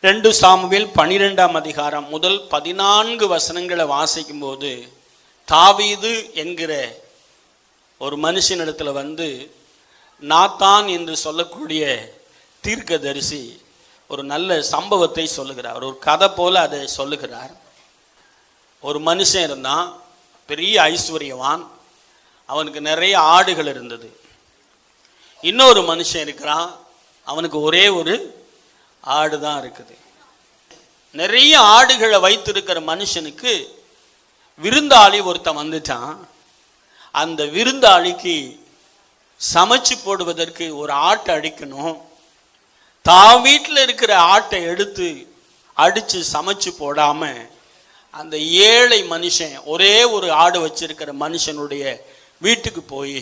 ரெண்டு சாமுவேல் பனிரெண்டாம் அதிகாரம் முதல் பதினான்கு வசனங்களை வாசிக்கும் போது தாவீது என்கிற ஒரு மனுஷனிடத்துல வந்து நாத்தான் என்று சொல்லக்கூடிய தீர்க்கதரிசி ஒரு நல்ல சம்பவத்தை சொல்லுகிறார். ஒரு கதை போல அதை சொல்லுகிறார். ஒரு மனுஷன் இருந்தான் பெரிய ஐஸ்வர்யவான். அவனுக்கு நிறைய ஆடுகள் இருந்தது. இன்னொரு மனுஷன் இருக்கிறான். அவனுக்கு ஒரே ஒரு ஆடு தான் இருக்குது. நிறைய ஆடுகளை வைத்திருக்கிற மனுஷனுக்கு விருந்தாளி ஒருத்தன் வந்துட்டான். அந்த விருந்தாளிக்கு சமைச்சு போடுவதற்கு ஒரு ஆட்டை அடிக்கணும். தான் வீட்டில் இருக்கிற ஆட்டை எடுத்து அடித்து சமைச்சு போடாம அந்த ஏழை மனுஷன் ஒரே ஒரு ஆடு வச்சிருக்கிற மனுஷனுடைய வீட்டுக்கு போய்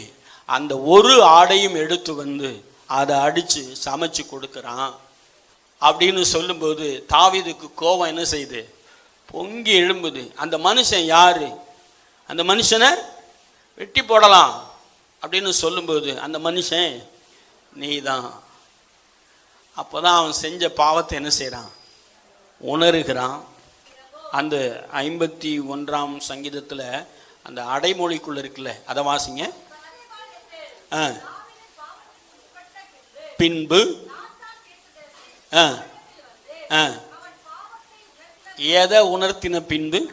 அந்த ஒரு ஆடையும் எடுத்து வந்து அதை அடித்து சமைச்சு கொடுக்குறான். அப்படின்னு சொல்லும்போது தாவிதுக்கு கோபம் என்ன செய்யுது? பொங்கி எழும்புது. அந்த மனுஷன் யார்? அந்த மனுஷனை வெட்டி போடலாம் அப்படின்னு சொல்லும்போது அந்த மனுஷன் நீ தான் அப்போ தான் அவன் செஞ்ச பாவத்தை என்ன செய்கிறான் உணருகிறான். அந்த ஐம்பத்தி ஒன்றாம் சங்கீதத்தில் அந்த அடைமொழிக்குள்ள இருக்குல்ல அதை வாசிங்க. ஆ. பின்பு ஆ ஆ. எதை உணர்த்தின பின்பு?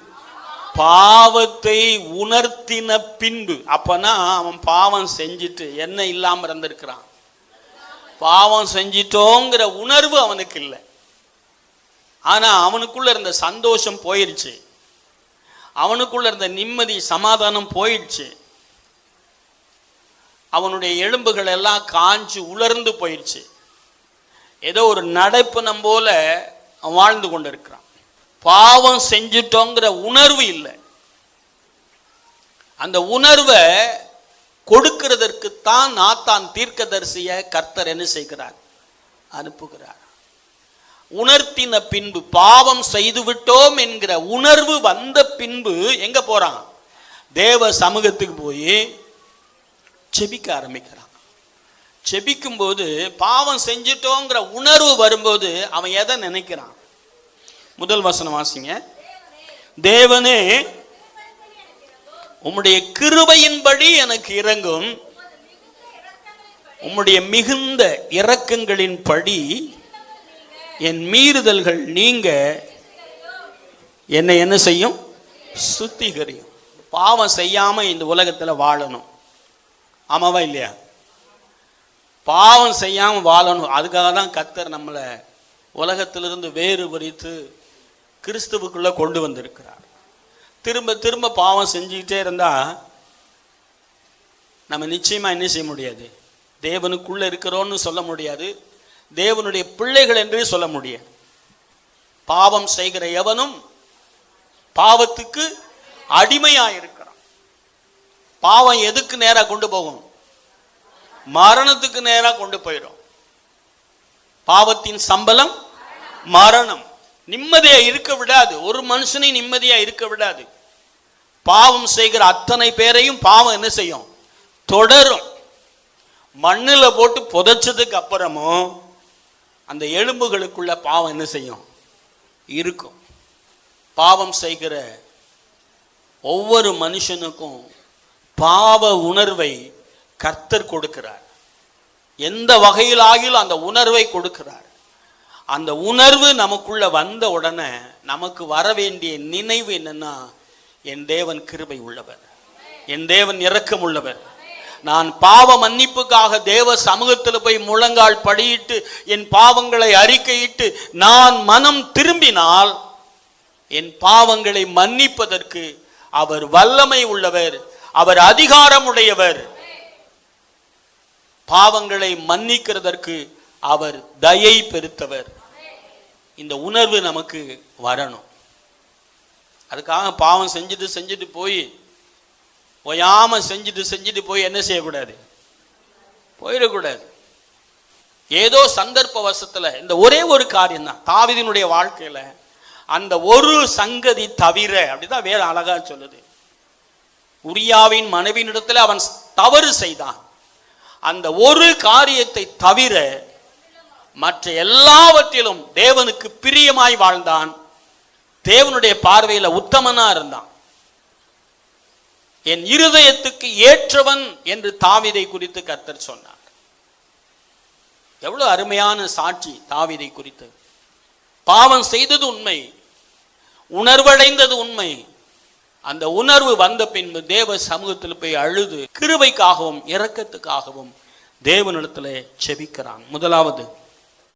பாவத்தை உணர்த்தின பின்பு. அப்பனா அவன் பாவம் செஞ்சுட்டு என்ன இல்லாம இருந்திருக்கிறான்? பாவம் செஞ்சிட்டோங்கிற உணர்வு அவனுக்கு இல்லை. ஆனா அவனுக்குள்ள இருந்த சந்தோஷம் போயிடுச்சு அவனுக்குள்ள இருந்த நிம்மதி சமாதானம் போயிடுச்சு அவனுடைய எலும்புகள் எல்லாம் காஞ்சு உலர்ந்து போயிடுச்சு ஏதோ ஒரு நடைப்பணம் போல அவன் வாழ்ந்து கொண்டிருக்கிறான். பாவம் செஞ்சிட்டோங்கிற உணர்வு இல்லை. அந்த உணர்வை கொடுக்கிறதற்குத்தான் நாத்தான் தீர்க்கதரிசிய கர்த்தர் என்ன செய்கிறார்? அனுப்புகிறார். உணர்த்தின பின்பு பாவம் செய்து விட்டோம் என்கிற உணர்வு வந்த பின்பு எங்க போறான்? தேவ சமூகத்துக்கு போய் செபிக்க ஆரம்பிக்கிறான். செபிக்கும் போது பாவம் செஞ்சிட்டோங்கிற உணர்வு வரும்போது அவன் எதை நினைக்கிறான்? முதல் வசனம் வாசிங்க. தேவனே உம்முடைய கிருபையின்படி எனக்கு இறங்கும். உம்முடைய மிகுந்த இரக்கங்களின் படி என் மீறுதல்கள் நீங்க என்னை என்ன செய்யும்? சுத்திகரியும். பாவம் செய்யாம இந்த உலகத்துல வாழணும். ஆமாவா இல்லையா? பாவம் செய்யாமல் வாழணும். அதுக்காக தான் கத்தர் நம்மளை உலகத்திலிருந்து வேறுபடுத்து கிறிஸ்துவுக்குள்ள கொண்டு வந்திருக்கிறார். திரும்ப திரும்ப பாவம் செஞ்சுக்கிட்டே இருந்தால் நம்ம நிச்சயமா என்ன செய்ய முடியாது? தேவனுக்குள்ள இருக்கிறோன்னு சொல்ல முடியாது. தேவனுடைய பிள்ளைகள் என்றே சொல்ல முடியாது. பாவம் செய்கிற எவனும் பாவத்துக்கு அடிமையா இருக்கிறான் பாவம் எதுக்கு நேரா கொண்டு போகும்? மரணத்துக்கு நேராக கொண்டு போயிடும். பாவத்தின் சம்பளம் மரணம். நிம்மதியா இருக்க விடாது. ஒரு மனுஷனை நிம்மதியா இருக்க விடாது. பாவம் செய்கிற அத்தனை பேரையும் பாவம் என்ன செய்யும்? தொடரும். மண்ணில் போட்டு புதைச்சதுக்கு அப்புறமும் அந்த எலும்புகளுக்குள்ள பாவம் என்ன செய்யும்? இருக்கும். பாவம் செய்கிற ஒவ்வொரு மனுஷனுக்கும் பாவ உணர்வை கர்த்தர் கொடுக்கிறார். எந்த வகையில் ஆகிலும் அந்த உணர்வை கொடுக்கிறார். அந்த உணர்வு நமக்குள்ள வந்த உடனே நமக்கு வர வேண்டிய நினைவு என்னன்னா என் தேவன் கிருபை உள்ளவர். என் தேவன் இரக்கம் உள்ளவர். நான் பாவ மன்னிப்புக்காக தேவ சமூகத்தில் போய் முழங்கால் படியிட்டு என் பாவங்களை அறிக்கையிட்டு நான் மனம் திரும்பினால் என் பாவங்களை மன்னிப்பதற்கு அவர் வல்லமை உள்ளவர். அவர் அதிகாரம் உடையவர் பாவங்களை மன்னிக்கிறதற்கு அவர் தயை பெருத்தவர். இந்த உணர்வு நமக்கு வரணும். அதுக்காக பாவம் செஞ்சுட்டு செஞ்சுட்டு போய் ஓயாம செஞ்சுட்டு செஞ்சுட்டு போய் என்ன செய்யக்கூடாது? போயிடக்கூடாது. ஏதோ சந்தர்ப்ப வசத்துல இந்த ஒரே ஒரு காரியம் தான் தாவிதினுடைய வாழ்க்கையில அந்த ஒரு சங்கதி தவிர அப்படிதான் வேற அழகா சொல்லுது. உரியாவின் மனைவியினிடத்துல அவன் தவறு செய்தான். அந்த ஒரு காரியத்தை தவிர மற்ற எல்லாவற்றிலும் தேவனுக்கு பிரியமாய் வாழ்ந்தான். தேவனுடைய பார்வையில் உத்தமனா இருந்தான். என் இருதயத்துக்கு ஏற்றவன் என்று தாவிதை குறித்து கர்த்தர் சொன்னார். எவ்வளவு அருமையான சாட்சி தாவிதை குறித்து. பாவம் செய்தது உண்மை உணர்வடைந்தது உண்மை அந்த உணர்வு வந்த பின்பு தேவ சமூகத்தில் போய் அழுது கிருவைக்காகவும் இரக்கத்துக்காகவும் தேவனிடத்தில் செபிக்கிறான். முதலாவது